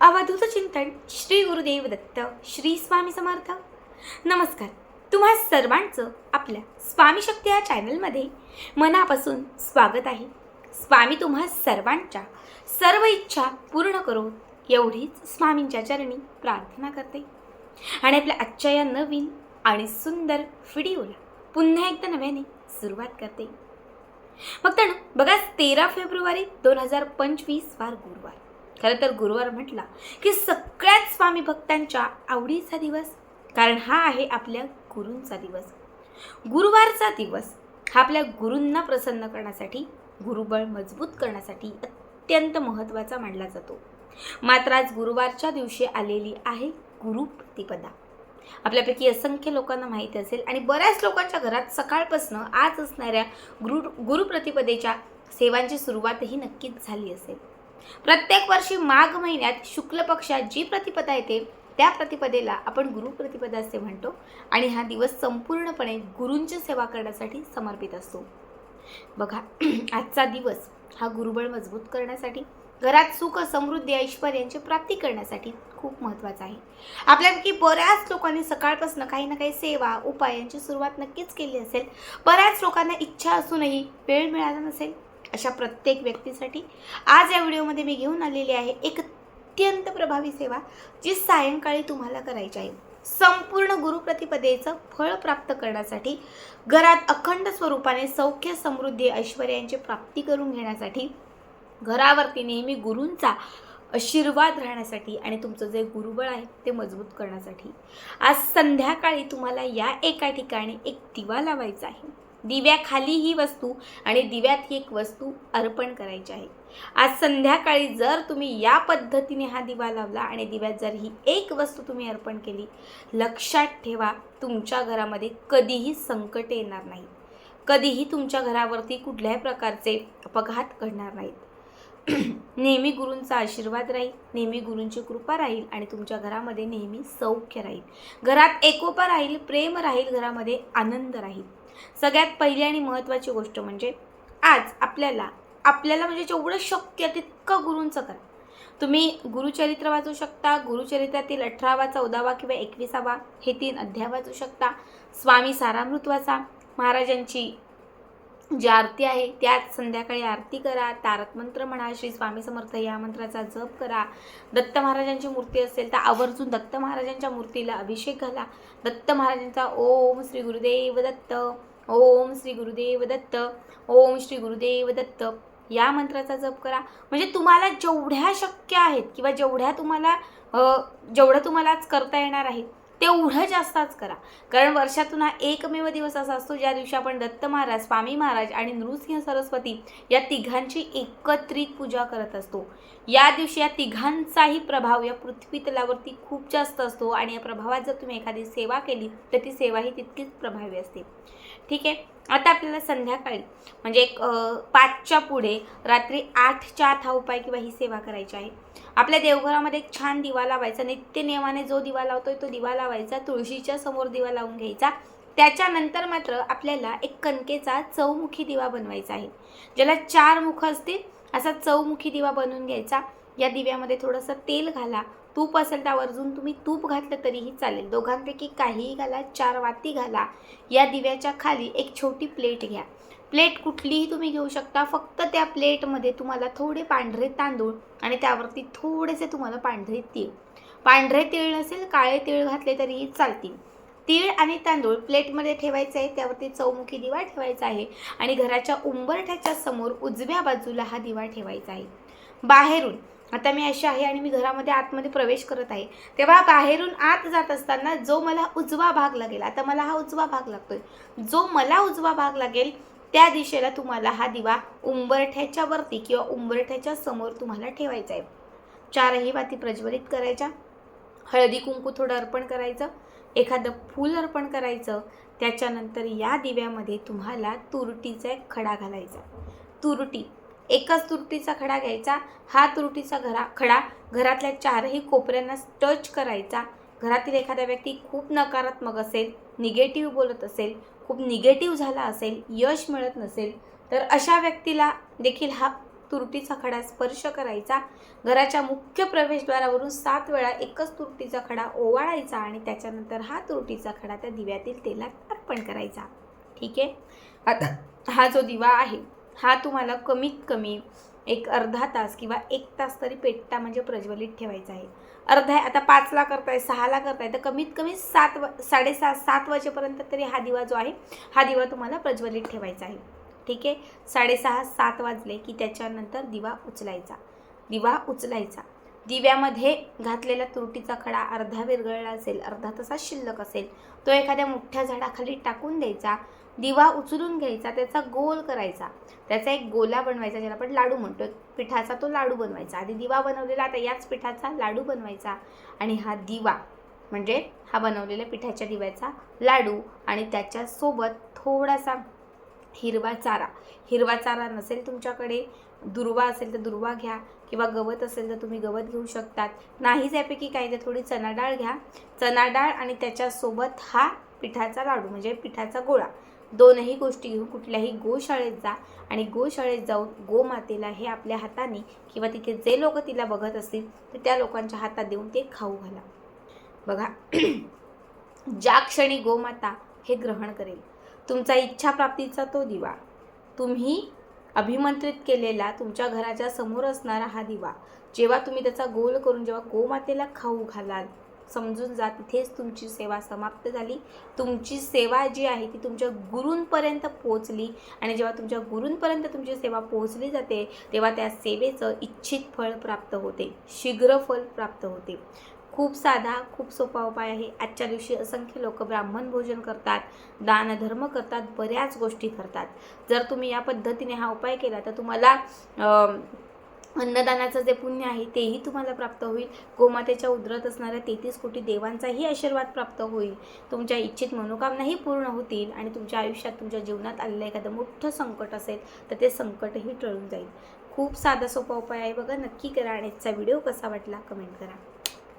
अवधूत चिंतन श्री गुरुदेव दत्त श्री स्वामी समर्थ. नमस्कार. तुम्हा सर्वांचं आपल्या स्वामी शक्ती या चॅनलमध्ये मनापासून स्वागत आहे. स्वामी तुम्हा सर्वांच्या सर्व इच्छा पूर्ण करो एवढीच स्वामींच्या चरणी प्रार्थना करते. आणि आपल्या आजच्या या नवीन आणि सुंदर व्हिडिओला पुन्हा एकदा नव्याने सुरुवात करते. मग तर बघा तेरा फेब्रुवारी दोन हजार पंचवीस वार गुरुवार. खरं तर गुरुवार म्हटला की सगळ्याच स्वामी भक्तांच्या आवडीचा दिवस कारण हा आहे आपल्या गुरूंचा दिवस. गुरुवारचा दिवस हा आपल्या गुरूंना प्रसन्न करण्यासाठी गुरुबळ मजबूत करण्यासाठी अत्यंत महत्त्वाचा मानला जातो. मात्र आज गुरुवारच्या दिवशी आलेली आहे गुरुप्रतिपदा आपल्यापैकी असंख्य लोकांना माहिती असेल आणि बऱ्याच लोकांच्या घरात सकाळपासनं आज असणाऱ्या गुरु गुरुप्रतिपदेच्या सेवांची सुरुवातही नक्कीच झाली असेल. प्रत्येक वर्षी माघ महिन्यात शुक्ल पक्षात जी प्रतिपदा येते त्या प्रतिपदेला आपण गुरुप्रतिपदा असे म्हणतो आणि हा दिवस संपूर्णपणे गुरूंची सेवा करण्यासाठी समर्पित असतो. बघा आजचा दिवस हा गुरुबळ मजबूत करण्यासाठी घरात सुख समृद्धी ऐश्वर यांची प्राप्ती करण्यासाठी खूप महत्त्वाचा आहे. आपल्यापैकी बऱ्याच लोकांनी सकाळपासून काही ना काही सेवा उपाय यांची सुरुवात नक्कीच केली असेल. बऱ्याच लोकांना इच्छा असूनही वेळ मिळाला नसेल. अशा प्रत्येक व्यक्तीसाठी. आज या व्हिडिओमध्ये मी घेऊन आलेली आहे एक अत्यंत प्रभावी सेवा जी सायंकाळी तुम्हाला करायची आहे. संपूर्ण गुरुप्रतिपदेचं फळ प्राप्त करण्यासाठी घरात अखंड स्वरूपाने सौख्य समृद्धी ऐश्वर्यांची प्राप्ती करून घेण्यासाठी घरावरती नेहमी गुरूंचा आशीर्वाद राहण्यासाठी आणि तुमचं जे गुरुबळ आहे ते मजबूत करण्यासाठी आज संध्याकाळी तुम्हाला या एका ठिकाणी एक दिवा लावायचा आहे. दिव्याखाली ही वस्तू आणि दिव्यात ही एक वस्तू अर्पण करायची आहे. आज संध्याकाळी जर तुम्ही या पद्धतीने हा दिवा लावला आणि दिव्यात जर ही एक वस्तू तुम्ही अर्पण केली लक्षात ठेवा तुमच्या घरामध्ये कधीही संकट येणार नाही. कधीही तुमच्या घरावरती कुठल्याही प्रकारचे अपघात घडणार नाहीत. नेहमी गुरूंचा आशीर्वाद राहील नेहमी गुरूंची कृपा राहील आणि तुमच्या घरामध्ये नेहमी सौख्य राहील. घरात एकोपा राहील प्रेम राहील घरामध्ये आनंद राहील. सगळ्यात पहिली आणि महत्त्वाची गोष्ट म्हणजे आज आपल्याला आपल्याला म्हणजे जेवढं शक्य तितकं गुरूंचं करा. तुम्ही गुरुचरित्र वाचू शकता गुरुचरित्रातील अठरावा चौदावा किंवा एकविसावा हे तीन अध्याय वाचू शकता. स्वामी सारामृत वाचा. महाराजांची जी आरती आहे त्यात संध्याकाळी आरती करा तारक मंत्र म्हणा श्री स्वामी समर्थ या मंत्राचा जप करा. दत्त महाराजांची मूर्ती असेल तर आवर्जून दत्त महाराजांच्या मूर्तीला अभिषेक घाला. दत्त महाराजांचा ओम श्री गुरुदेव दत्त ओम श्री गुरुदेव दत्त ओम श्री गुरुदेव दत्त या मंत्राचा जप करा. म्हणजे तुम्हाला जेवढ्या शक्य आहेत किंवा जेवढ्या तुम्हाला जेवढ्या जेवढं करता येणार आहेत तेवढं जास्तच करा. कारण वर्षातून हा एकमेव दिवस असा असतो ज्या दिवशी आपण दत्त महाराज स्वामी महाराज आणि नृसिंह सरस्वती या तिघांची एकत्रित पूजा करत असतो. या दिवशी या तिघांचाही प्रभाव या पृथ्वी तलावरती खूप जास्त असतो आणि या प्रभावात जर तुम्ही एखादी सेवा केली तर ती सेवा ही तितकीच प्रभावी असते. ठीक आहे? आता आपल्याला संध्याकाळी म्हणजे एक पाचच्या पुढे रात्री आठच्या आत हा उपाय किंवा ही सेवा करायची आहे. आपल्या देवघरामध्ये एक छान दिवा लावायचा नित्य नियमाने जो दिवा लावतोय तो दिवा लावायचा तुळशीच्या समोर दिवा लावून घ्यायचा. त्याच्यानंतर मात्र आपल्याला एक कणकेचा चौमुखी दिवा बनवायचा आहे. ज्याला चार मुख असतील असा चौमुखी दिवा बनवून घ्यायचा. या दिव्यामध्ये थोडंसं तेल घाला तूप असेल तर तुम्ही तूप घातलं तरीही चालेल. दोघांपैकी काहीही घाला चार वाती घाला. या दिव्याच्या खाली एक छोटी प्लेट घ्या. प्लेट कुठलीही तुम्ही घेऊ शकता फक्त त्या प्लेटमध्ये तुम्हाला थोडे पांढरे तांदूळ आणि त्यावरती थोडेसे तुम्हाला पांढरे तीळ. पांढरे तीळ नसेल काळे तीळ घातले तरीही चालतील. तीळ आणि तांदूळ प्लेटमध्ये ठेवायचं आहे त्यावरती चौमुखी दिवा ठेवायचा आहे आणि घराच्या उंबरठ्याच्या समोर उजव्या बाजूला हा दिवा ठेवायचा आहे. बाहेरून आता मी अशी आहे आणि मी घरामध्ये आतमध्ये प्रवेश करत आहे. तेव्हा बाहेरून आत जात असताना जो मला उजवा भाग लागेल आता मला हा उजवा भाग लागतोय. जो मला उजवा भाग लागेल त्या दिशेला तुम्हाला हा दिवा उंबरठ्याच्या वरती किंवा उंबरठ्याच्या समोर तुम्हाला ठेवायचा आहे. चारही वाती प्रज्वलित करायच्या. हळदी कुंकू थोडं अर्पण करायचं. एखादं फूल अर्पण करायचं. त्याच्यानंतर या दिव्यामध्ये तुम्हाला तुरटीचा एक खडा घालायचा. तुरटी. एकच तुरटीचा खडा घ्यायचा. हा तुरटीचा घरा खडा घरातल्या चारही कोपऱ्यांना टच करायचा. घरातील एखादा व्यक्ती खूप नकारात्मक असेल निगेटिव्ह बोलत असेल खूप निगेटिव्ह झाला असेल यश मिळत नसेल तर अशा व्यक्तीला देखील हा तुरटीचा खडा स्पर्श करायचा. घराच्या मुख्य प्रवेशद्वारावरून सात वेळा एकच तुरटीचा खडा ओवाळायचा आणि त्याच्यानंतर हा तुरटीचा खडा त्या दिव्यातील तेलात अर्पण करायचा. ठीक आहे? आता हा जो दिवा आहे हा तुम्हाला कमीत कमी एक अर्धा तास किंवा एक तास तरी पेटता म्हणजे प्रज्वलित ठेवायचा आहे. अर्धा आता पाचला करताय सहाला करताय तर कमीत कमी सात वा साडेसात सात वाजेपर्यंत तरी हा दिवा जो आहे हा दिवा तुम्हाला प्रज्वलित ठेवायचा आहे. ठीक आहे? साडेसहा सात वाजले की त्याच्यानंतर दिवा उचलायचा. दिवा उचलायचा. दिव्यामध्ये घातलेला तुरटीचा खडा अर्धा विरघळला असेल अर्धा तसा शिल्लक असेल. तो एखाद्या मोठ्या झाडाखाली टाकून द्यायचा दिवा उचलून घ्यायचा त्याचा गोल करायचा. त्याचा एक गोला बनवायचा ज्याला आपण लाडू म्हणतो. पिठाचा तो लाडू बनवायचा. आधी दिवा बनवलेला आता याच पिठाचा लाडू बनवायचा. आणि हा दिवा म्हणजे हा बनवलेल्या पिठाच्या दिव्याचा लाडू आणि त्याच्यासोबत थोडासा हिरवा चारा. हिरवा चारा नसेल तुमच्याकडे दुर्वा असेल तर दुर्वा घ्या किंवा गवत असेल तर तुम्ही गवत घेऊ शकतात. नाहीच यापैकी काही तर थोडी चना डाळ घ्या. चना डाळ आणि त्याच्यासोबत हा पिठाचा लाडू म्हणजे पिठाचा गोळा. दोनही गोष्टी घेऊन कुठल्याही गोशाळेत जा आणि गोशाळेत जाऊन गोमातेला हे आपल्या हाताने किंवा तिथे जे लोक तिला बघत असतील तर त्या लोकांच्या हातात देऊन ते खाऊ घाला. बघा ज्या क्षणी गोमाता हे ग्रहण करेल तुमचा इच्छाप्राप्तीचा तो दिवा. तुम्ही अभिमंत्रित केलेला तुमच्या घराच्या समोर असणारा हा दिवा. जेव्हा तुम्ही त्याचा गोल करून जेव्हा गोमातेला खाऊ घालाल समजून जा तिथेच तुमची सेवा समाप्त झाली. तुमची सेवा जी आहे ती तुमच्या गुरूंपर्यंत पोचली आणि जेव्हा तुमच्या गुरूंपर्यंत तुमची सेवा पोचली जाते तेव्हा त्या सेवेचं इच्छित फळ प्राप्त होते. शीघ्र फल प्राप्त होते. खूप साधा खूप सोपा उपाय आहे. आजच्या दिवशी असंख्य लोक ब्राह्मण भोजन करतात दानधर्म करतात बऱ्याच गोष्टी करतात. जर तुम्ही या पद्धतीने हा उपाय केला तर तुम्हाला अन्नदानाचं जे पुण्य आहे तेही तुम्हाला प्राप्त होईल. गोमातेच्या उदरत असणाऱ्या तेहतीस कोटी देवांचाही आशीर्वाद प्राप्त होईल. तुमच्या इच्छित मनोकामनाही पूर्ण होतील आणि तुमच्या आयुष्यात तुमच्या जीवनात आलेलं एखादं मोठं संकट असेल तर ते संकटही टळून जाईल. खूप साधा सोपा उपाय आहे बघा. नक्की करा आणि याचा व्हिडिओ कसा वाटला कमेंट करा.